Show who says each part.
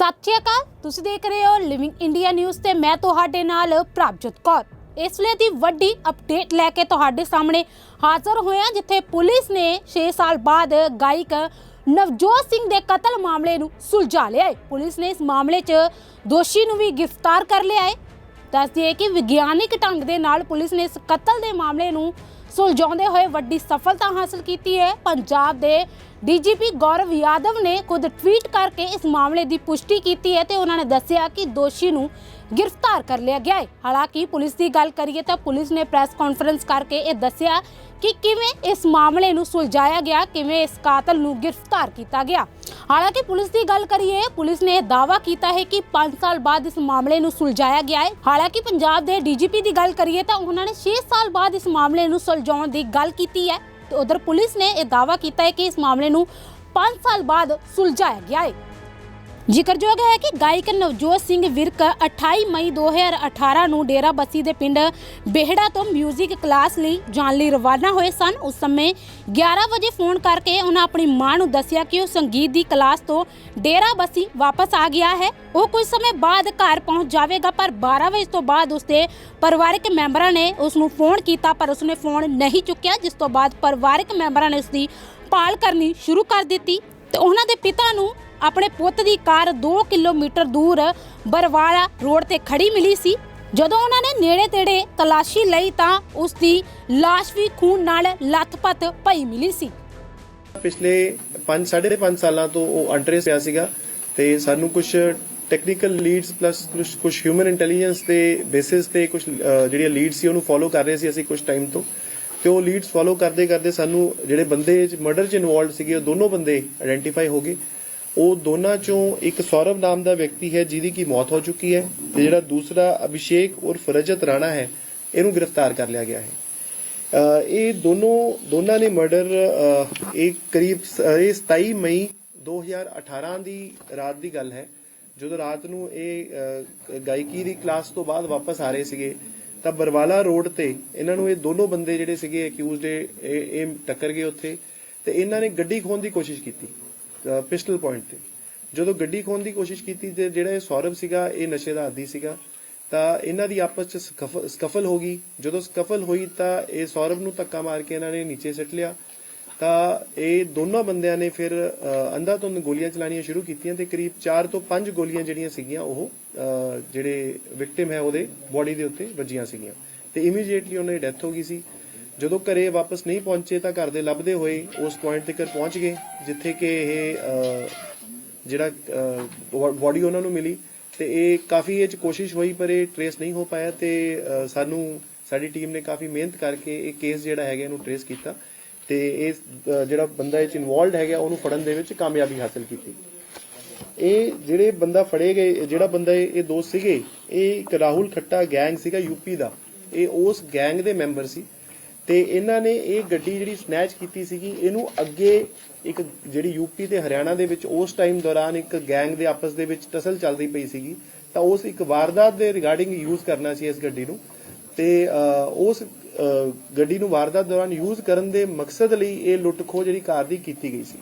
Speaker 1: ਸਤਿ ਸ਼੍ਰੀ ਅਕਾਲ। ਤੁਸੀਂ ਦੇਖ ਰਹੇ ਹੋ ਲਿਵਿੰਗ ਇੰਡੀਆ ਨਿਊਜ਼ ਤੇ ਮੈਂ ਤੁਹਾਡੇ ਨਾਲ ਪ੍ਰਭਜੋਤ ਕੌਰ। ਇਸ ਵੇਲੇ ਦੀ ਵੱਡੀ ਅਪਡੇਟ ਲੈ ਕੇ ਤੁਹਾਡੇ ਸਾਹਮਣੇ ਹਾਜ਼ਰ ਹੋਇਆ, ਜਿੱਥੇ ਪੁਲਿਸ ਨੇ 6 ਸਾਲ ਬਾਅਦ ਗਾਇਕ ਨਵਜੋਤ ਸਿੰਘ ਦੇ ਕਤਲ ਮਾਮਲੇ ਨੂੰ ਸੁਲਝਾ ਲਿਆ ਹੈ। ਪੁਲਿਸ ਨੇ ਇਸ ਮਾਮਲੇ 'ਚ ਦੋਸ਼ੀ ਨੂੰ ਵੀ ਗ੍ਰਿਫਤਾਰ ਕਰ ਲਿਆ ਹੈ। ਦੱਸ ਦਈਏ ਕਿ ਵਿਗਿਆਨਿਕ ਢੰਗ ਦੇ ਨਾਲ ਪੁਲਿਸ ਨੇ ਇਸ ਕਤਲ ਦੇ ਮਾਮਲੇ ਨੂੰ ਸੁਲਝਾਉਂਦੇ ਹੋਏ ਵੱਡੀ ਸਫਲਤਾ ਹਾਸਲ ਕੀਤੀ ਹੈ। ਪੰਜਾਬ ਦੇ ਡੀਜੀਪੀ ਗੌਰਵ ਯਾਦਵ ਨੇ ਖੁਦ ਟਵੀਟ ਕਰਕੇ ਇਸ ਮਾਮਲੇ ਦੀ ਪੁਸ਼ਟੀ ਕੀਤੀ ਹੈ ਤੇ ਉਹਨਾਂ ਨੇ ਦੱਸਿਆ ਕਿ ਦੋਸ਼ੀ ਨੂੰ ਗ੍ਰਿਫਤਾਰ ਕਰ ਲਿਆ ਗਿਆ ਹੈ। ਹਾਲਾਂਕਿ ਪੁਲਿਸ ਦੀ ਗੱਲ ਕਰੀਏ ਤਾਂ ਪੁਲਿਸ ਨੇ ਪ੍ਰੈਸ ਕਾਨਫਰੰਸ ਕਰਕੇ ਇਹ ਦੱਸਿਆ ਕਿ ਕਿਵੇਂ ਇਸ ਮਾਮਲੇ ਨੂੰ ਸੁਲਝਾਇਆ ਗਿਆ, ਕਿਵੇਂ ਇਸ ਕਾਤਲ ਨੂੰ ਗ੍ਰਿਫਤਾਰ ਕੀਤਾ ਗਿਆ। ਹਾਲਾਂਕਿ ਪੁਲਿਸ ਦੀ ਗੱਲ ਕਰੀਏ, ਪੁਲਿਸ ਨੇ ਇਹ ਦਾਅਵਾ ਕੀਤਾ ਹੈ ਕਿ 5 ਸਾਲ ਬਾਅਦ ਇਸ ਮਾਮਲੇ ਨੂੰ ਸੁਲਝਾਇਆ ਗਿਆ ਹੈ। ਹਾਲਾਂਕਿ ਪੰਜਾਬ ਦੇ ਡੀਜੀਪੀ ਦੀ ਗੱਲ ਕਰੀਏ ਤਾਂ ਉਹਨਾਂ ਨੇ 6 ਸਾਲ ਬਾਅਦ ਇਸ ਮਾਮਲੇ ਨੂੰ ਸੁਲਝਾਉਣ ਦੀ ਗੱਲ ਕੀਤੀ ਹੈ। ਤੇ ਉਧਰ ਪੁਲਿਸ ਨੇ ਇਹ ਦਾਅਵਾ ਕੀਤਾ ਹੈ ਕਿ ਇਸ ਮਾਮਲੇ ਨੂੰ 5 ਸਾਲ ਬਾਅਦ ਸੁਲਝਾਇਆ ਗਿਆ ਹੈ। ਜ਼ਿਕਰਯੋਗ ਹੈ ਕਿ ਗਾਇਕ ਨਵਜੋਤ ਸਿੰਘ ਵਿਰਕ 28 ਮਈ 2018 ਨੂੰ ਡੇਰਾ ਬੱਸੀ ਦੇ ਪਿੰਡ ਬੇਹੜਾ ਤੋਂ 뮤직 ਕਲਾਸ ਲਈ ਜਾਣ ਲਈ ਰਵਾਨਾ ਹੋਏ ਸਨ। ਉਸ ਸਮੇਂ 11 ਵਜੇ ਫੋਨ ਕਰਕੇ ਉਹਨਾਂ ਆਪਣੀ ਮਾਂ ਨੂੰ ਦੱਸਿਆ ਕਿ ਉਹ ਸੰਗੀਤ ਦੀ ਕਲਾਸ ਤੋਂ ਡੇਰਾ ਬੱਸੀ ਵਾਪਸ ਆ ਗਿਆ ਹੈ। ਉਹ ਕੁਝ ਸਮੇਂ ਬਾਅਦ ਘਰ ਪਹੁੰਚ ਜਾਵੇਗਾ, ਪਰ 12 ਵਜੇ ਤੋਂ ਬਾਅਦ ਉਸਦੇ ਪਰਿਵਾਰਕ ਮੈਂਬਰਾਂ ਨੇ ਉਸ ਨੂੰ ਫੋਨ ਕੀਤਾ, ਪਰ ਉਸਨੇ ਫੋਨ ਨਹੀਂ ਚੁੱਕਿਆ, ਜਿਸ ਤੋਂ ਬਾਅਦ ਪਰਿਵਾਰਕ ਮੈਂਬਰਾਂ ਨੇ ਉਸ ਦੀ ਭਾਲ ਕਰਨੀ ਸ਼ੁਰੂ ਕਰ ਦਿੱਤੀ। ਤੇ ਉਹਨਾਂ ਦੇ ਪਿਤਾ ਨੂੰ ਆਪਣੇ ਪੁੱਤ ਦੀ ਕਾਰ 2 ਕਿਲੋਮੀਟਰ ਦੂਰ ਬਰਵਾਲਾ ਰੋਡ ਤੇ ਖੜੀ ਮਿਲੀ ਸੀ। ਜਦੋਂ ਉਹਨਾਂ ਨੇ ਨੇੜੇ ਤੇੜੇ ਤਲਾਸ਼ੀ ਲਈ ਤਾਂ ਉਸ ਦੀ ਲਾਸ਼ ਵੀ ਖੂਨ ਨਾਲ ਲੱਥਪੱਥ ਪਈ ਮਿਲੀ ਸੀ।
Speaker 2: ਪਿਛਲੇ 5 5.5 ਸਾਲਾਂ ਤੋਂ ਉਹ ਅੰਡਰੇਸ ਪਿਆ ਸੀਗਾ ਤੇ ਸਾਨੂੰ ਕੁਝ ਟੈਕਨੀਕਲ ਲੀਡਸ ਪਲੱਸ ਕੁਝ ਹਿਊਮਨ ਇੰਟੈਲੀਜੈਂਸ ਦੇ ਬੇਸਿਸ ਤੇ ਕੁਝ ਜਿਹੜੀਆਂ ਲੀਡ ਸੀ ਉਹਨੂੰ ਫੋਲੋ ਕਰ ਰਹੇ ਸੀ ਅਸੀਂ ਕੁਝ ਟਾਈਮ ਤੋਂ। ਤੇ ਉਹ ਲੀਡਸ ਫੋਲੋ ਕਰਦੇ ਕਰਦੇ ਸਾਨੂੰ ਜਿਹੜੇ ਬੰਦੇ ਮਰਡਰ 'ਚ ਇਨਵੋਲਡ ਸੀਗੇ, ਉਹ ਦੋਨੋਂ ਬੰਦੇ ਆਇਡੈਂਟੀਫਾਈ ਹੋ ਗਏ। ਉਹ ਦੋਨਾਂ ਚੋਂ ਇੱਕ ਸੌਰਵ ਨਾਮ ਦਾ ਵਿਅਕਤੀ ਹੈ, ਜਿਹਦੀ ਕੀ ਮੌਤ ਹੋ ਚੁੱਕੀ ਹੈ ਤੇ ਜਿਹੜਾ ਦੂਸਰਾ ਅਭਿਸ਼ੇਕ ਉਰਫ ਰਜਤ ਰਾਣਾ ਹੈ, ਇਹਨੂੰ ਗ੍ਰਿਫਤਾਰ ਕਰ ਲਿਆ ਗਿਆ ਹੈ। ਇਹ ਦੋਨੋਂ, ਦੋਨਾਂ ਨੇ ਮਰਡਰ ਇਹ ਕਰੀਬ ਸ- ਇਹ 27 ਮਈ 2018 ਦੀ ਰਾਤ ਦੀ ਗੱਲ ਹੈ। ਜਦੋਂ ਰਾਤ ਨੂੰ ਇਹ ਗਾਇਕੀ ਦੀ ਕਲਾਸ ਤੋਂ ਬਾਅਦ ਵਾਪਸ ਆ ਰਹੇ ਸੀਗੇ, ਤਾਂ ਬਰਵਾਲਾ ਰੋਡ ਤੇ ਇਹਨਾਂ ਨੂੰ ਇਹ ਦੋਨੋਂ ਬੰਦੇ ਜਿਹੜੇ ਸੀਗੇ ਅਕਿਊਜ਼ਡ ਇਹ ਟੱਕਰ ਗਏ ਉੱਥੇ ਤੇ ਇਹਨਾਂ ਨੇ ਗੱਡੀ ਖੋਣ ਦੀ ਕੋਸ਼ਿਸ਼ ਕੀਤੀ। ਪਿਸਟਲ ਪੁਆਇੰਟ ਤੇ। ਜਦੋਂ ਗੱਡੀ ਖੋਣ ਦੀ ਕੋਸ਼ਿਸ਼ ਕੀਤੀ ਤੇ ਜਿਹੜਾ ਇਹ ਸੌਰਵ ਸੀਗਾ ਇਹ ਨਸ਼ੇ ਦਾ ਆਦੀ ਸੀਗਾ ਤਾਂ ਇਹਨਾਂ ਦੀ ਆਪਸ ਚ ਸਕਫਲ ਹੋ ਗਈ। ਜਦੋਂ ਸਕਫਲ ਹੋਈ ਤਾਂ ਇਹ ਸੌਰਵ ਨੂੰ ਧੱਕਾ ਮਾਰ ਕੇ ਇਹਨਾਂ ਨੇ ਨੀਚੇ ਸਿੱਟ ਲਿਆ। ਤਾਂ ਇਹ ਦੋਨੋਂ ਬੰਦਿਆਂ ਨੇ ਫਿਰ ਅ, ਅੰਧਾਧੁੰਦ ਗੋਲੀਆਂ ਚਲਾਣੀਆਂ ਸ਼ੁਰੂ ਕੀਤੀਆਂ ਤੇ ਕਰੀਬ 4 ਤੋਂ 5 ਗੋਲੀਆਂ ਜਿਹੜੀਆਂ ਸੀਗੀਆਂ ਉਹ ਜਿਹੜੇ ਵਿਕਟਿਮ ਹੈ ਉਹਦੇ ਬਾਡੀ ਦੇ ਉੱਤੇ ਵੱਜੀਆਂ ਸੀਗੀਆਂ। ਤੇ ਇਮੀਡੀਏਟਲੀ ਉਹਨਾਂ ਦੀ ਡੈਥ ਹੋ ਗਈ ਸੀ। ਜਦੋਂ ਘਰੇ ਵਾਪਸ ਨਹੀਂ ਪਹੁੰਚੇ ਤਾਂ ਘਰ ਦੇ ਲੱਭਦੇ ਹੋਏ ਉਸ ਪੁਆਇੰਟ ਤੱਕ ਪਹੁੰਚ ਗਏ, ਜਿੱਥੇ ਕਿ ਇਹ ਜਿਹੜਾ ਬਾਡੀ ਉਹਨਾਂ ਨੂੰ ਮਿਲੀ ਤੇ ਇਹ ਕਾਫੀ ਇਹ ਚ ਕੋਸ਼ਿਸ਼ ਹੋਈ ਪਰ ਇਹ ਟਰੇਸ ਨਹੀਂ ਹੋ ਪਾਇਆ ਤੇ ਸਾਨੂੰ, ਸਾਡੀ ਟੀਮ ਨੇ ਕਾਫੀ ਮਿਹਨਤ ਕਰਕੇ ਇਹ ਕੇਸ ਜਿਹੜਾ ਹੈਗਾ ਇਹਨੂੰ ਟਰੇਸ ਕੀਤਾ ਤੇ ਇਹ ਜਿਹੜਾ ਬੰਦਾ ਇਹ ਚ ਇਨਵੋਲਡ ਹੈਗਾ ਉਹਨੂੰ ਫੜਨ ਦੇ ਵਿੱਚ ਕਾਮਯਾਬੀ ਹਾਸਲ ਕੀਤੀ। ਇਹ ਜਿਹੜੇ ਬੰਦਾ ਫੜੇ ਗਏ ਜਿਹੜਾ ਬੰਦਾ ਇਹ ਦੋਸਤ ਸੀਗੇ, ਇਹ ਇੱਕ ਰਾਹੁਲ ਖੱਟਾ ਗੈਂਗ ਸੀਗਾ ਯੂਪੀ ਦਾ। ਇਹ ਉਸ ਗੈਂਗ ਦੇ ਮੈਂਬਰ ਸੀ। ਤੇ ਇਹਨਾਂ ਨੇ ਇਹ ਗੱਡੀ ਜਿਹੜੀ ਸਨੈਚ ਕੀਤੀ ਸੀਗੀ, ਇਹਨੂੰ ਅੱਗੇ ਇੱਕ ਜਿਹੜੀ ਯੂਪੀ ਤੇ ਹਰਿਆਣਾ ਦੇ ਵਿੱਚ ਉਸ ਟਾਈਮ ਦੌਰਾਨ ਇੱਕ ਗੈਂਗ ਦੇ ਆਪਸ ਦੇ ਵਿੱਚ ਟਸਲ ਚੱਲਦੀ ਪਈ ਸੀਗੀ, ਤਾਂ ਉਸ ਇੱਕ ਵਾਰਦਾਤ ਦੇ ਰਿਗਾਰਡਿੰਗ ਯੂਜ਼ ਕਰਨਾ ਸੀ ਇਸ ਗੱਡੀ ਨੂੰ। ਤੇ ਉਸ ਗੱਡੀ ਨੂੰ ਵਾਰਦਾਤ ਦੌਰਾਨ ਯੂਜ਼ ਕਰਨ ਦੇ ਮਕਸਦ ਲਈ ਇਹ ਲੁੱਟ ਖੋਹ ਜਿਹੜੀ ਕਾਰ ਦੀ ਕੀਤੀ ਗਈ ਸੀ।